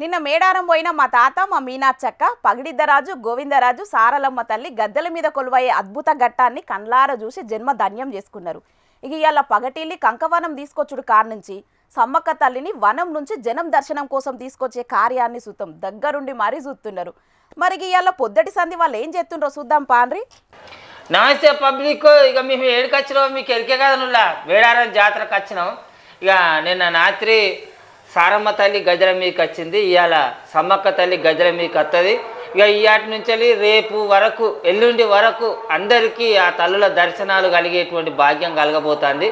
నిన్న మేడారం పోయిన మా తాత మా మీనాచక్క పగిడిద్దరాజు గోవిందరాజు సారలమ్మ తల్లి గద్దెల మీద కొలువయ్యే అద్భుత ఘట్టాన్ని కండ్లార చూసి జన్మ ధన్యం చేసుకున్నారు. ఇక ఇవాళ పగటిల్లి కంకవనం తీసుకొచ్చుడు కారు నుంచి సమ్మక్క తల్లిని వనం నుంచి జనం దర్శనం కోసం తీసుకొచ్చే కార్యాన్ని సుతం దగ్గరుండి మరీ చూస్తున్నారు. మరి ఇవాళ పొద్దటి సంధి వాళ్ళు ఏం చేస్తుండ్రో చూద్దాం పాండ్రి. నమస్తే పబ్లిక్ ఇక మేము ఏడికి వచ్చినాం మీకు ఎరికే కదా నుల్లా వేడారం జాతరకు వచ్చినాం. ఇక నిన్న రాత్రి సారమ్మ తల్లి గజల మీకు వచ్చింది ఇవాళ సమ్మక్క తల్లి గజల మీకు వస్తుంది ఇక ఇవాటి నుంచి రేపు వరకు ఎల్లుండి వరకు అందరికీ ఆ తల్లుల దర్శనాలు కలిగేటువంటి భాగ్యం కలగబోతుంది.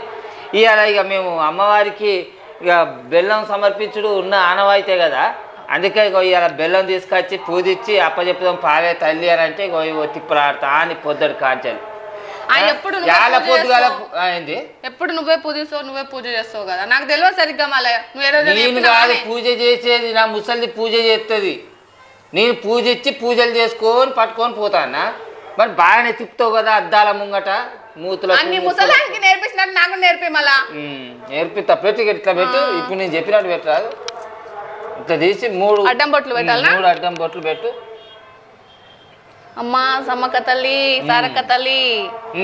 ఇవాళ ఇక మేము అమ్మవారికి ఇక బెల్లం సమర్పించుడు ఉన్న ఆనవాయితే కదా అందుకే ఇగో ఇవాళ బెల్లం తీసుకొచ్చి పూజిచ్చి అప్పచెప్పుదాం పావే తల్లి అని అంటే ఇగో తిప్పలాడతా అని పొద్దుడు కాంచాలి. ఆ, ఎప్పుడు పొద్దుగాల ఏంది? ఎప్పుడు నువ్వే పూజిస్తావు నువ్వే పూజ చేస్తావు కదా. నాకు తెలియదు సరిగ్గా మళ్ళీ. నువ్వు నేను కాదు పూజ చేసేది నా ముసలిది పూజ చేస్తుంది నేను పూజ ఇచ్చి పూజలు చేసుకొని పట్టుకొని పోతానా మరి బాగానే తిప్పుతావు కదా అద్దాల ముంగట మూతుల అన్ని ముసలానికి నేర్పించినట్టు నాకు నేర్పి మళ్ళా. నేర్పిస్తా పెట్టి ఇట్లా పెట్టు. ఇప్పుడు నేను చెప్పినట్టు పెట్టరాదు. ఇట్లా తీసి మూడు అడ్డం బొట్లు పెట్టాలా మూడు అడ్డం బొట్లు పెట్టు. అమ్మా సమ్మక్క తల్లి సారక్క తల్లి.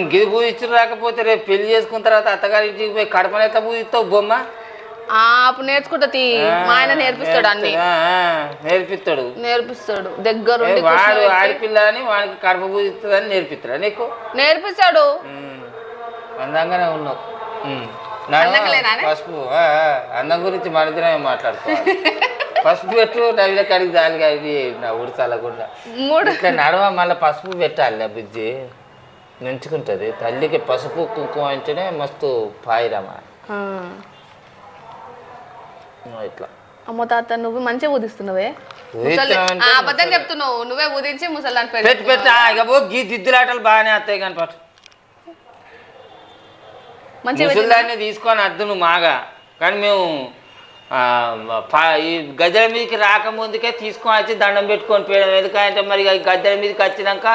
గిది పూజించిన రాకపోతే రేపు పెళ్ళి చేసుకున్న తర్వాత అత్తగారి ఇంటికి పోయి కడపనెత్త పూజిస్తావు బొమ్మ? అప్పుడు నేర్చుకుంటా తీ. మా ఆయన నేర్పిస్తాడు అన్ని. నేర్పిస్తాడు నేర్పిస్తాడు. ఏ, దగ్గరుండి వాడు ఆడపిల్ల అని వాడికి కడప పూజిస్తుందని నేర్పిస్తాడా నీకు? నేర్పిస్తాడు. అందంగానే ఉన్నావు? పసుపు అందం గురించి మన మాట్లాడుకోవాలి. పసుపు పెట్టు నవ్వుల కడిగి దానిగా ఇది నా ఊడి చల్లకుండా. మూడు. ఇట్లా నడవ మళ్ళీ పసుపు పెట్టాలి బుజ్జి నుంచుకుంటుంది. తల్లికి పసుపు కుంకుమ అంటేనే మస్తు పాయిరమా ఆ. ఇట్లా. అమ్మ తాత నువ్వు మంచిగా ఊదిస్తున్నావే. ఆ, అబద్ధం చెప్తున్నావు. నువ్వే ఊదించి ముసలాన్ని పెట్టి పెట్టి గీ దిద్దులాటలు బాగానే వస్తాయి కానీ పట్టు. మంచిగా ముసలిదాన్ని తీసుకొని అద్దు నువ్వు మాగా. కానీ మేము ఈ గద్దెల మీదకి రాకముందుకే తీసుకొని వచ్చి దండం పెట్టుకొని పోయడం. ఎందుకంటే మరి గద్దెల మీదకి వచ్చినాక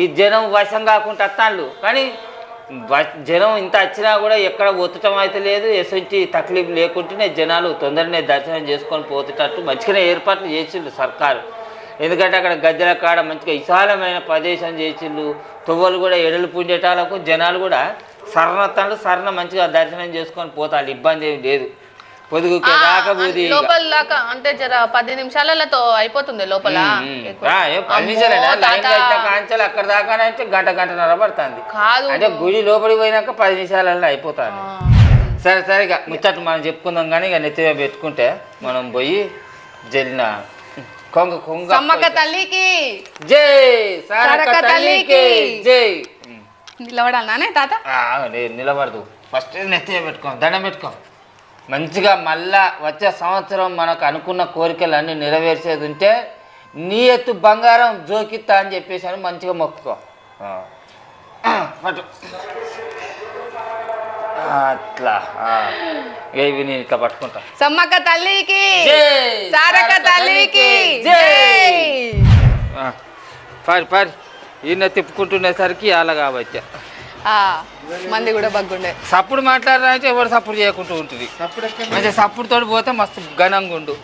ఈ జనం వశం కాకుండా వస్తాళ్ళు కానీ జనం ఇంత వచ్చినా కూడా ఎక్కడ ఒత్తటం అయితే లేదు. ఎసొంటి తక్లీఫ్ లేకుంటేనే జనాలు తొందరనే దర్శనం చేసుకొని పోతేటట్టు మంచిగానే ఏర్పాట్లు చేసిండు సర్కారు. ఎందుకంటే అక్కడ గద్దెల కాడ మంచిగా విశాలమైన ప్రదేశం చేసిండు తువ్వలు కూడా ఎడలు పుండేటాలకు జనాలు కూడా సర్ణత్తాలు సరణ మంచిగా దర్శనం చేసుకొని పోతారు. ఇబ్బంది ఏమి లేదు. పొదుగుకి రాకబోది ఇక. లోపల దాకా అంటే జర పది నిమిషాలతో అయిపోతుంది లోపల. పది. అయితే కాంచాలి అక్కడ దాకా అంటే గంట గంటన్నర పడుతుంది. కాదు. అంటే గుడి లోపలికి పోయినాక పది నిమిషాలలో అయిపోతుంది. సరే సరే ఇక ముచ్చట్లు మనం చెప్పుకుందాం కానీ ఇక నెత్తిగా పెట్టుకుంటే మనం పోయి జల్లిన కొంగ కొంగ సమ్మక్క తల్లికి. జై సారక్క తల్లికి. జై. నిలబడాలనే తాత? నిలబడదు. ఫస్ట్ నెత్తిగా పెట్టుకో దండం పెట్టుకో మంచిగా మళ్ళా వచ్చే సంవత్సరం మనకు అనుకున్న కోరికలు అన్నీ నెరవేర్చేది ఉంటే నీ ఎత్తు బంగారం జోకిత్తా అని చెప్పేసి అని మంచిగా మొక్కుకో. అట్లా. ఇవి నేను ఇట్లా పట్టుకుంటా. సమ్మక్క తల్లికి జై! సారక్క తల్లికి. పారి పారి. ఈయన తిప్పుకుంటుండేసరికి అలా కాబట్టి. ఆ, మంది కూడా బగ్గుండే. సప్పుడు మాట్లాడాలంటే ఎవరు సప్పుడు చేయకుంటూ ఉంటుంది. మంచిగా సప్పుడు తోటి పోతే మస్తు ఘనంగా ఉండు.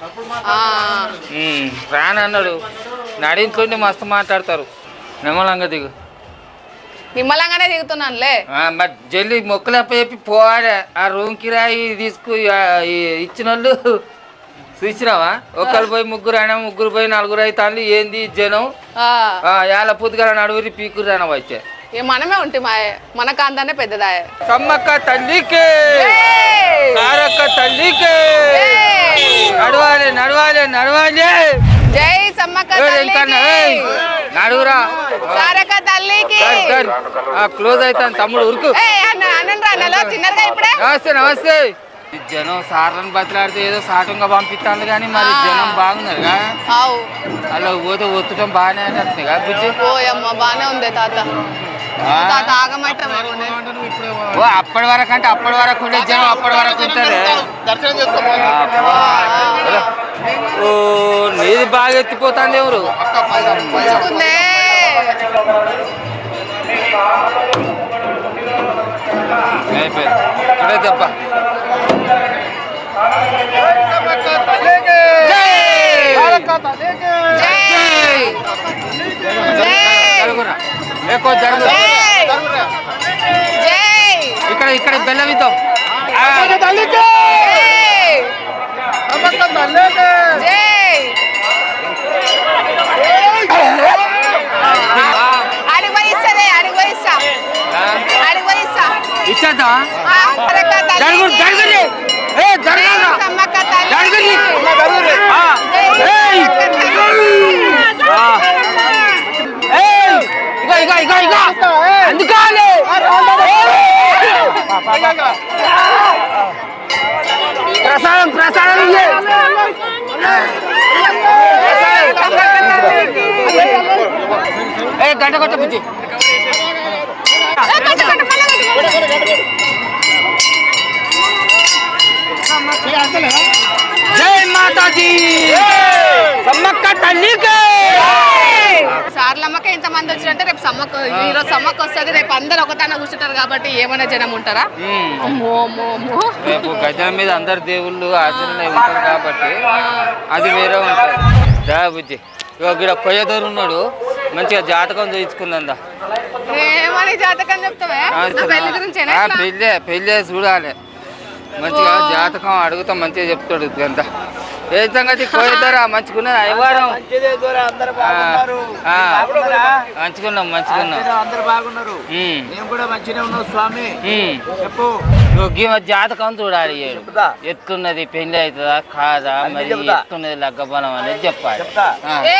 ఉమ్, రానన్నాడు నడింట్లోండి మస్తు మాట్లాడతారు. నిమ్మలంగా దిగు. నిమ్మలంగానే దిగుతున్నానులే. మరి జల్లి మొక్కలప్ప చెప్పి పోవాడే ఆ రూమ్ కిరాయి తీసుకు ఇచ్చిన వాళ్ళు చూసినావా? ఒకరు పోయి ముగ్గురు అయినా ముగ్గురు పోయి నలుగురు అవుతాను ఏంది జనం? ఏళ్ళ పొద్దుగల నడుగురి పీకురు రాన వచ్చే ఇక మనమే ఉంటే మా మన కాంతానే పెద్దదాయ. సమ్మక్క తల్లికి సారక్క తల్లికి నడవాలి నడవాలి నడవాలి. జై సమ్మక్క తల్లికి! నడువురా. సారక్క తల్లికి! క్లోజ్ అవుతాను తమ్ముడు ఉరుకు. నమస్తే నమస్తే. జనం సార్లను బతిలాడితే ఏదో సాటంగా పంపిస్తాను కానీ మరి జనం బాగున్నారుగా? అలా పోతే ఒత్తటం బాగానే అంటుంది కదా బుజ్జి ఓయమ్మ బానే ఉంది తాత? తాత ఓ అప్పటి వరకు అంటే అప్పటి వరకు ఉండే జనం అప్పటి వరకు ఉంటారు. నీది బాగా ఎత్తిపోతుంది ఎవరు? అయిపోయింది. ఇక్కడే దెబ్బ. లేకో జరుగు ఇక్కడ ఇక్కడ బెల్లవితో ఇచ్చేద్దామా ప్రసాదం ప్రసాదం ఇయ్యి. ఏ గంట కొట్ట బుజ్జి ఏ, కొట్టు, కొట్టు, మళ్ళా కొట్టు. జై మాతాజీ! సమ్మక్క తల్లికి! సార్లమ్మక ఇంత మంది వచ్చినంటే రేపు సమ్మక్క ఈ రోజు సమ్మక్క వస్తుంది రేపు అందరు ఒకటాన కూర్చుంటారు కాబట్టి ఏమైనా జనం ఉంటారా? రేపు గజల మీద అందరు దేవుళ్ళు ఆచరణ ఉంటారు కాబట్టి అది వేరే ఉంటుంది. దా బుజ్జి. ఇగో ఇక్కడ కొయ్యదోరు ఉన్నాడు. మంచిగా జాతకం చూయించుకుందా ఏమని జాతకం చెప్తావే? పెళ్ళి చూడాలి. మంచిగా జాతకం అడుగుతాం మంచిగా చెప్తాడు అంతా ఏ సంగతి కోయిద్దరా? మంచుకున్నది అయ్యవారం మంచుకున్నాం మంచుకున్నాం అందరు బాగున్నారు. ఉమ్, మేము కూడా మంచిగా ఉన్నాం స్వామి. చెప్పు. జాతకం చూడాలి. ఎత్తున్నది పెళ్ళి అవుతుందా కాదా? మరి. ఎత్తున్నది లగ్గబలం అనేది చెప్పాలి. ఏ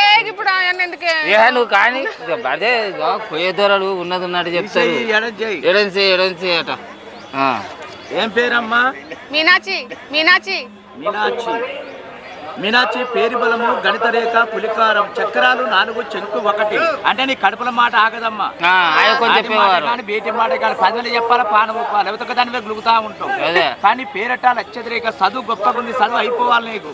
నువ్వు కానీ అదే కొయ్యదొరలు ఉన్నది ఉన్నట్టు చెప్తారు చెయ్యి, ఎడం చెయ్యి. ఎడన్సే ఎడన్సే అట. ఆ. ఏం పేరమ్మా? మీనాచి మీనాచి మీనాక్షి. మీనాక్షి. పేరు బలము గణిత రేఖ పులికారం చక్రాలు నాలుగు చెంకు ఒకటి. అంటే నీ కడుపుల మాట ఆగదమ్మా. కానీ బేటి మాట కానీ పదివేలు చెప్పాలా పానం ఒప్పాలి ఒక దాని మీద గులుగుతా ఉంటాం. కానీ పేరట నక్షత్ర రేఖ చదువు గొప్పగుంది చదువు అయిపోవాలి నీకు.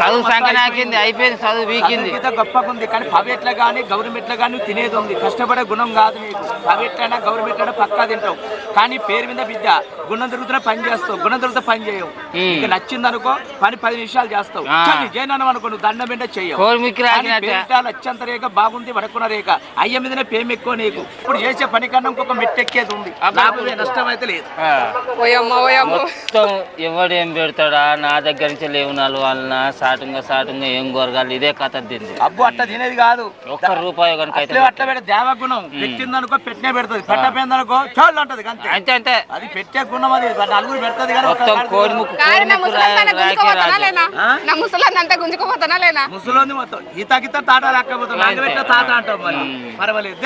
చదువు సంఖ్య నాకింది అయిపోయింది. చదువు వీకింది. గీత గొప్పగుంది కానీ పవేట్ల కానీ గవర్నమెంట్ల కానీ తినేది ఉంది. కష్టపడే గుణం కాదు నీకు. పవేట్లైనా గవర్నమెంట్ పక్కా తింటావు. కానీ పేరు మీద బిడ్డ గుణం దొరుకుతున్న పని చేస్తావు. గుణం దొరికితే పని చేయవు. ఉమ్. నీకు నచ్చింది అనుకో పని పది నిమిషాలు చేస్తావు. కానీ జైనాను అనుకో నువ్వు దండం రాకినట్టే. పేరిట లచ్చంత రేఖ బాగుంది వడకున్న రేఖ అయ్య మీదనే పేరు ఎక్కువ నీకు. ఇప్పుడు చేసే పని కన్నా ఇంకొక మెట్టెక్కేది ఉంది. నష్టం అయితే లేదు. మొత్తం ఎవడు ఏం పెడతాడా? నా దగ్గర నుంచి లేవునాలు వాళ్ళ సాటుంగా సాటుంగా ఏం కోరగాలి ఇదే కథ తింది అబ్బు అట్లా తినేది కాదు. ఒక్క రూపాయి కనుక అయితే అట్లే పెడితే దేవ గుణం పెట్టిందనుకో పెట్టినే పెడుతుంది. పెట్టపోయిందనుకో చాలు అంటది అంతే. అంతే అంతే. అది పెట్టే గుణం అది. నలుగురు పెడుతుంది కానీ కోడి రాదు. ముక్కు కోడి ముక్కు ముసలాన్ని అంతా గుంజుకోపోతానా లేనా? ముసలోని మొత్తం. తాట తాత అంటావు మరి. పర్వాలేదు.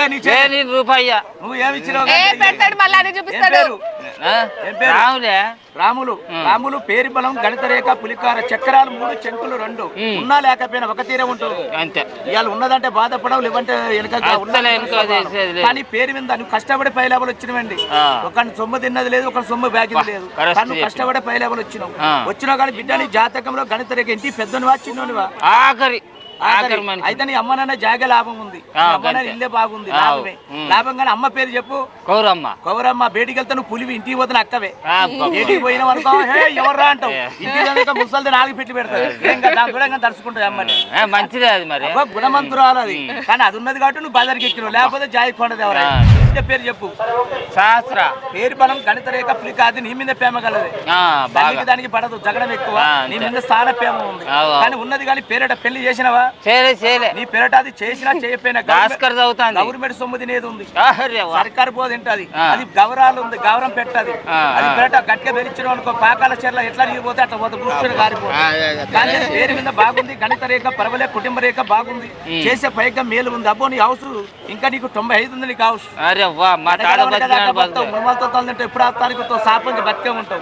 నువ్వు ఏమి ఇచ్చినావు? ఏ పెడతాడు మళ్ళీ చూపిస్తాడు? రాములే. రాములు. రాములు పేరు బలం గణిత రేఖ పులికార చక్రాలు మూడు చెంకులు రెండు. ఉన్నా లేకపోయినా ఒక తీరే ఉంటుంది. అంతే. ఇవాళ ఉన్నదంటే బాధపడవు లేవంటే. కానీ పేరు మీద నువ్వు కష్టపడి పై లెవెల్ వచ్చినవండి. ఒకరిని సొమ్ము తిన్నది లేదు ఒకరి సొమ్ము బ్యాగింది లేదు. కానీ. కష్టపడి పై లెవెల్ వచ్చినావు. ఆ. వచ్చినావు కానీ బిడ్డ నీ జాతకంలో గణిత రేఖ ఇంటి పెద్దనివా చిన్నోనివా? ఆఖరి. ఆఖరి అయితే నీ అమ్మ నాన్న జాగ లాభం ఉంది. ఇల్లే బాగుంది లాభమే. లాభం కానీ అమ్మ పేరు చెప్పు. కౌరమ్మ. కౌరమ్మ బేటికి వెళ్తే నువ్వు పులివి ఇంటికి పోతే అక్కవే. బేటికి పోయినావు అనుకో ఎవర్రా అంటావు? ఇంటికి ముసలిది నాలుగు పెట్టి పెడతావు కూడా దర్శకుంటుంది అమ్మని. మంచిదే అది మరి. గుణమంతురాలు అది. కానీ అది ఉన్నది కాబట్టి నువ్వు బజార్కి ఎక్కినావు. లేకపోతే జాయి కొండది ఎవరా పేరు చెప్పు. శాస్త్ర. పేరు బలం గణిత రేఖ పులిక అది నీ మీద ప్రేమ కలది. తల్లికి దానికి పడదు జగడం ఎక్కువ. నీ. మీద స్థాన ప్రేమ ఉంది. కానీ ఉన్నది కానీ పేరట పెళ్ళి చేసినవా? చేయలే చేయలే నీ పేరట అది చేసినా చేయకపోయినా భాస్కర్ గవర్నమెంట్ సొమ్ము తినేది ఉంది. సర్కారు పోదు తింటది. అది గౌరాలు ఉంది గౌరం పెట్టది. అది. పెరట గట్టిగా పెరిచిన అనుకో పాకాల చీరలో ఎట్లా నీరు పోతే అట్లా పోతే కూర్చొని కారిపోతే ఆ, అదే, అదే. కానీ అది పేరు మీద బాగుంది గణిత రేఖ పర్వలే కుటుంబ రేఖ బాగుంది. చేసే పైగా మేలు ఉంది. అబ్బో నీ హౌస్ ఇంకా నీకు తొంభై ఐదు ఉంది నీకు హౌస్. తల్లింటే ఎప్పుడు ఆస్తానికి సాపంచి బతికే ఉంటావు.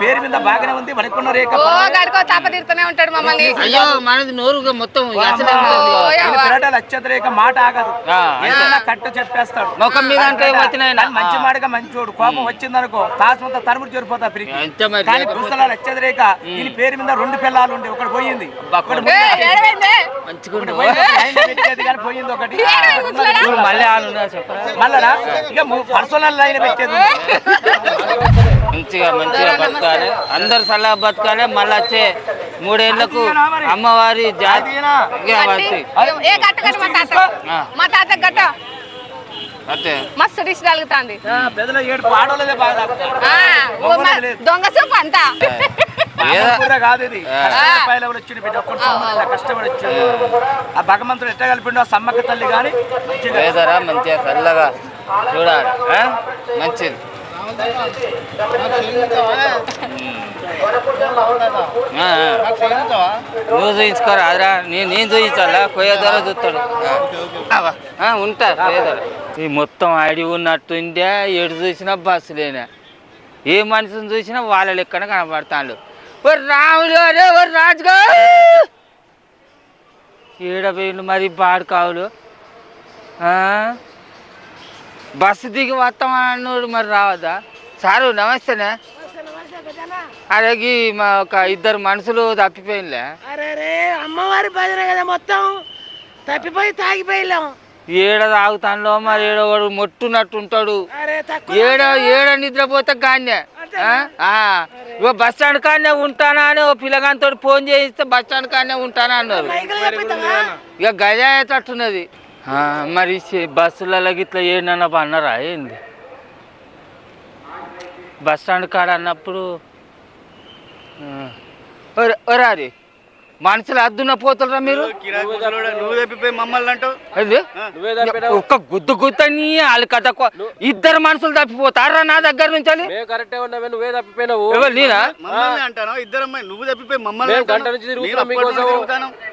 పేరు మీద బాగానే ఉంది వనకున్న రేఖ ఉంటాడు మమ్మల్ని. అయ్యో మనది నోరుగా మొత్తం అసలే ఓ, ఉండదు. యవ్వ. పెరట లక్షత రేఖ మాట ఆగదు ఏదైనా కట్ట చెప్పేస్తాడు ముఖం మీద అంటే మంచి మాటగా మంచోడు కోపం వచ్చిందనుకో తాసంతా తరుముడు చేరిపోతా పిరికి కానీ పుస్తకాలు రేఖ దీని పేరు మీద రెండు పిల్లలు ఉండే ఒకటి పోయింది. పోయింది, ఒకటి మళ్ళీ మళ్ళా ఇక పర్సనల్ లైన్ పెట్టేది. మంచిగా మంచిగా బతకాలి అందరు సలహా బతకాలి మళ్ళీ వచ్చే మూడేళ్ళకు అమ్మవారి జాతి మా తాత? గట్ట మస్తు డిష్ తాకుతాయి. దొంగ సూప్ అంతా. ఆ. భగవంతుడు ఎట్లా కలిపిండు ఆ సమ్మక్క తల్లి కానీ మంచిగా చల్లగా చూడాలి. ఆ? మంచిది. నువ్వు చూయించుకోరా అదిరా నేను నేను చూయించాలా? కొయ్య ద్వారా చూస్తాడు ఉంటా కొయ్య ద్వారా ఈ మొత్తం అడి ఉన్నట్టుండే ఎటు చూసినా బస్సులేనా ఏ మనిషిని చూసినా వాళ్ళ లెక్కన కనపడతాడు ఓ రాములు అరే ఓ రాజుగా! ఏడబోయిండు మరి బాడుకావులు? బస్సు దిగి వస్తామన్నాడు మరి రావద్దా? సారు నమస్తేనే. అరే గీ మా ఒక ఇద్దరు మనుషులు తప్పిపోయినలే. అరే అమ్మవారి భజన కదా మొత్తం. తప్పిపోయి తాగిపోయిలాం ఏడ తాగుతానులో మరి ఏడో వాడు మొట్టునట్టు ఉంటాడు ఏడ ఏడ నిద్రపోతే కాన్నే. ఇగో బస్ స్టాండ్ కాన్నే ఉంటానా అని ఓ పిల్లగానితో ఫోన్ చేయిస్తే బస్ స్టాండ్ కాన్నే ఉంటానా అన్నారు ఇక గజ అయ్యేటట్టున్నది మరి బస్సులలో గిట్ల ఏడన్నా అన్నారా ఏంది? బస్ స్టాండ్ కాడ అన్నప్పుడు అది మనుషులు అద్దున్న పోతారా మీరు? నువ్వు తప్పిపోయి మమ్మల్ని అంటావు? ఏంది? ఒక్క గుద్దు గుద్దని వాళ్ళు కథ ఇద్దరు మనుషులు తప్పిపోతారా నా దగ్గర నుంచి నువ్వే తప్పిపోయినావు. ఇద్దరు.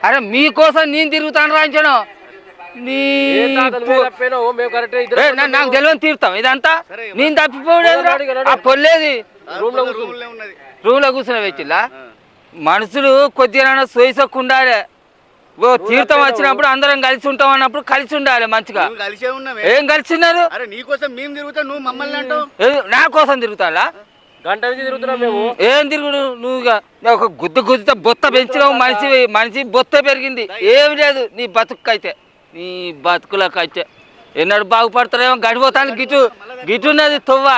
అరే మీకోసం నేను తిరుగుతాను రాంచను నాకు తెలియని తీరుతాం. ఇదంతా నేను తప్పిపోయాడు ఆ పొల్లేది. రూమ్లో ఉన్నది. రూమ్లో కూర్చుని వచ్చిల్లా మనుషులు కొద్దిగా సొయ్సొక్కు ఉండాలి ఓ తీర్థం వచ్చినప్పుడు అందరం కలిసి ఉంటాం అన్నప్పుడు కలిసి ఉండాలి మంచిగా. నువ్వు కలిసే ఉన్నావే. ఏం కలిసి ఉన్నారు అరే నీకోసం మేము తిరుగుతాం నువ్వు మమ్మల్ని అంటావు? ఏ, నా కోసం తిరుగుతాలా? గంట నుంచి తిరుగుతున్నాం మేము. ఏం తిరుగుడు నువ్వు ఇక ఒక గుద్దు గుద్దుతో బొత్త పెంచినావు మనిషి మనిషి బొత్త పెరిగింది. ఏం లేదు నీ బతుకైతే. నీ బతుకులకైతే ఎన్నడు బాగుపడతారేమో గడిపోతాను గిటు గిటు తువ్వ.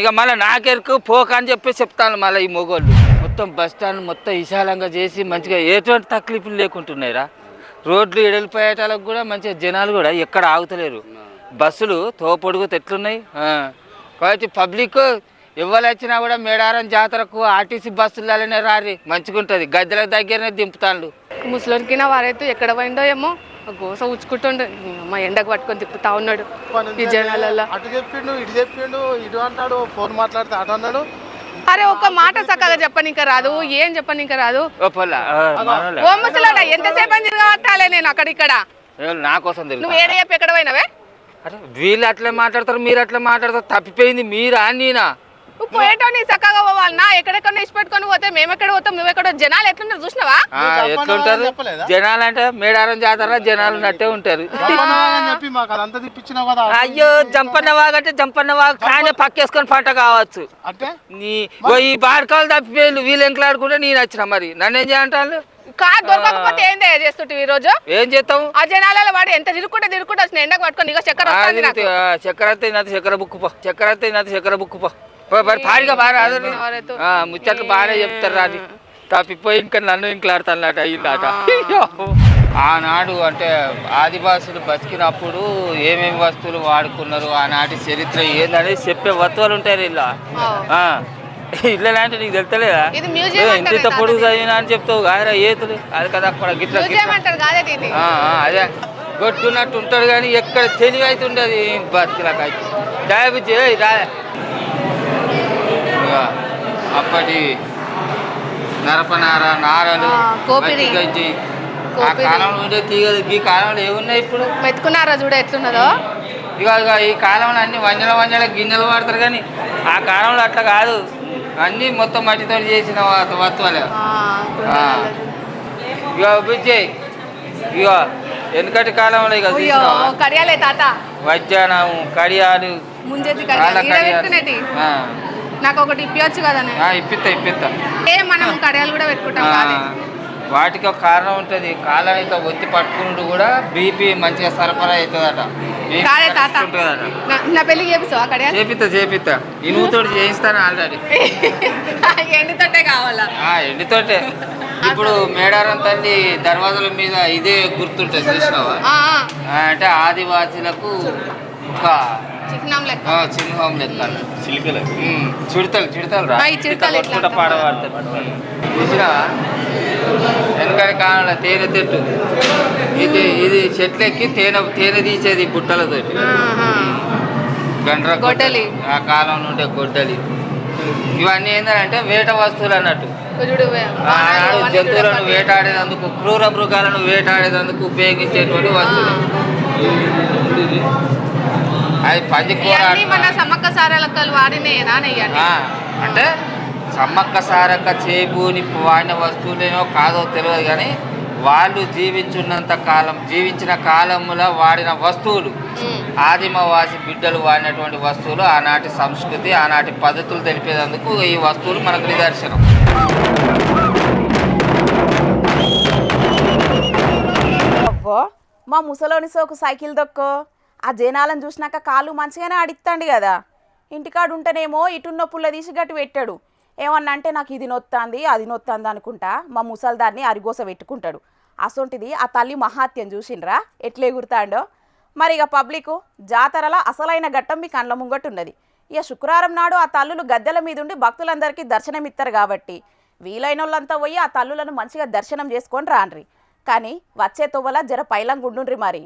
ఇక మళ్ళీ నాకెరుకు పోక అని చెప్పి చెప్తాను మళ్ళీ ఈ మొగోళ్ళు. మొత్తం బస్ స్టాండ్ మొత్తం విశాలంగా చేసి మంచిగా ఎటువంటి తక్లీఫ్లు లేకుంటున్నాయిరా. రోడ్లు ఎడలిపోయేటాలకు కూడా మంచిగా జనాలు కూడా ఎక్కడ ఆగుతలేరు. బస్సులు తోపొడుగు ఎట్లున్నాయి కాబట్టి పబ్లిక్ ఎవరు కూడా మేడారం జాతరకు ఆర్టీసీ బస్సులనే రారి. మంచిగా ఉంటుంది గద్దెల దగ్గరనే దింపుతాను ముసలోనికి నా వారైతే ఎక్కడ పోయిందో ఏమో గోస ఉచ్చుకుంటుండే మా ఎండకు పట్టుకొని తిప్పుతా ఉన్నాడు. ఈ జనాలలో అటు చెప్పిండు ఇటు చెప్పిండు ఇటు అంటాడు ఫోన్ మాట్లాడితే అటు అన్నాడు. అరే ఒక్క మాట చక్కగా చెప్పని ఇంకా రాదు? ఏం చెప్పని ఇంకా రాదు ఓ ముసలాడా ఎంతసేపు అని తిరగబట్టాలే నేను అక్కడ ఇక్కడ? నా కోసం నువ్వు ఏడ చెప్పి ఎక్కడ పోయినావే? అరే వీళ్ళు అట్లే మాట్లాడతారు మీరు అట్లే మాట్లాడతారు తప్పిపోయింది మీరా నేనా? నువ్వు పోయేటో నీ చక్కగా ఎక్కడెక్కడ ఇచ్చి పెట్టుకొని పోతే మేము ఎక్కడ పోతాం నువ్వు ఎక్కడ జనాలు ఎట్లున్నారు చూసినావా? ఆ, ఎట్లుంటారు? చెప్పలేదా? జనాలు అంటే మేడారం జాతర జనాలు నట్టే ఉంటారు. రమ్మన్నావని చెప్పి మాకు అదంతా తిప్పించినావు కదా అయ్యో జంపన్న వాగు అంటే జంపన్న వాగు. కానీ పక్కేసుకొని పంట కావచ్చు. అంటే? నీ ఓ ఈ బాడకాలు తప్పిపోయి వీళ్ళు ఎంకలాడుకుంటే నేను వచ్చిన మరి. నన్ను ఏం చేయంటాను కాదు దొరకకపోతే ఏం చేస్తుంటే ఈ రోజు? ఏం చేస్తావు ఆ జనాలలో వాడు ఎంత తిరుగుకుంటే తిరుగుకుంటే వచ్చిన ఎండకు పట్టుకొని ఇక చక్కర వస్తుంది నాకు. చక్కెర చక్కెర బుక్కు పో. చక్కెర అయితే నాది చక్కెర బుక్కు పో. భారీగా బాగా రాదు ముచ్చట్లు బాగానే చెప్తారు రాని. తప్పిపోయి ఇంకా నన్ను ఇంకలాడుతానట అయ్యిందట. ఆనాడు అంటే ఆదివాసులు బతికినప్పుడు ఏమేమి వస్తువులు వాడుకున్నారు? ఆనాటి చరిత్ర ఏందనేది చెప్పే వస్తువులు ఉంటాయి ఇలా ఇళ్ళ లాంటి నీకు తెలుతలేదా? ఇంత పొడుగు చదివినా అని చెప్తావు కాదురా ఏతులు. అది కదా అక్కడ గిట్ల అదే. కొట్టున్నట్టు ఉంటాడు కానీ ఎక్కడ తెలివి అయితే ఉండదు బతుకులకైతే డయాబెటీస్ ఇక అప్పటి నరపనార నారలు గంజి. ఆ. కాలంలో తీగలు ఈ కాలంలో ఏమున్నాయి ఇప్పుడు? మెతుకున్నారా చూడ ఎట్లున్నదో? ఇక ఇక ఈ కాలంలో అన్ని వంజల వంజల గిన్నెలు వాడతారు కానీ ఆ కాలంలో అట్లా కాదు. అన్నీ మొత్తం మట్టితో చేసిన వస్తువులే. ఇక బుజ్జి ఇక వెనకటి కాలంలో ఇక? కడియాలే తాత. వజ్జానం కడియాలు ముంజేది కడియాలు నాకు ఒకటి ఇప్పియొచ్చు కదా ఇప్పిత్తా ఇప్పిత్తా. ఏ మనం కడియాలు కూడా పెట్టుకుంటాం వాటికి ఒక కారణం ఉంటుంది. ఇట్లా ఒత్తి పట్టుకుంటూ కూడా బీపీ మంచిగా సరఫరా అవుతుందట. నా- నా పెళ్ళి చేపిస్తావా కడియాలు? చేపిత్తా చేపిత్తా. ఇనుముతోటి చేయిస్తాను ఆల్రెడీ. ఎండితోటే కావాలా? ఆ, ఎండితోటే. ఇప్పుడు మేడారం తల్లి దర్వాజల మీద ఇదే గుర్తుంటుంది చూసినావా? అంటే ఆదివాసీలకు ఒక్క చిహ్నం లెక్క చిడతలు చిడతలు రా. చిడతలు పాడబడతారు కాలంలో తేనె చెట్టు ఇది ఇది చెట్లు ఎక్కి తేనె తేనె తీసేది బుట్టలతోటి. ఆహా. గండ్ర గొడ్డలి. ఆ కాలం నుండే గొడ్డలి. ఇవన్నీ ఏంటంటే వేట వస్తువులు అన్నట్టు. జంతువులను. వేటాడేందుకు క్రూర మృగాలను వేటాడేందుకు ఉపయోగించేటువంటి వస్తువులు. అది పందికూర మన. సమ్మక్క సారలక్కలు వాడినేనా అంటే సమ్మక్క సారక్క చేబూని వాడిన వస్తువులేనో కాదో తెలియదు కానీ వాళ్ళు జీవించున్నంత కాలం జీవించిన కాలములో వాడిన వస్తువులు ఆదిమవాసి బిడ్డలు వాడినటువంటి వస్తువులు ఆనాటి సంస్కృతి ఆనాటి పద్ధతులు తెలిపేందుకు ఈ వస్తువులు మనకు నిదర్శనం. మా ముసలోని సోకు సైకిల్ దొక్కో. ఆ జనాలను చూసినాక కాళ్ళు మంచిగానే ఆడిస్తాండి కదా. ఇంటికాడు ఉంటేనేమో ఇటున్న పుల్ల తీసి గట్టి పెట్టాడు. ఏమన్నా అంటే నాకు ఇది నొత్తాంది అది నొత్తాంది అనుకుంటా మా ముసల్దాన్ని అరిగోస పెట్టుకుంటాడు. అసొంటిది ఆ తల్లి మహాత్యం చూసిండ్రా ఎట్లే గుర్తాండో మరి ఇక పబ్లిక్ జాతరల అసలైన ఘట్టం మీ కండ్ల ముంగట్టున్నది ఇక శుక్రవారం నాడు ఆ తల్లులు గద్దెల మీద ఉండి భక్తులందరికీ దర్శనం ఇస్తారు కాబట్టి వీలైన వాళ్ళంతా పోయి ఆ తల్లులను మంచిగా దర్శనం చేసుకొని రాన్రి కానీ వచ్చే తొవ్వల జర పైలంగుండుండ్రి మరి.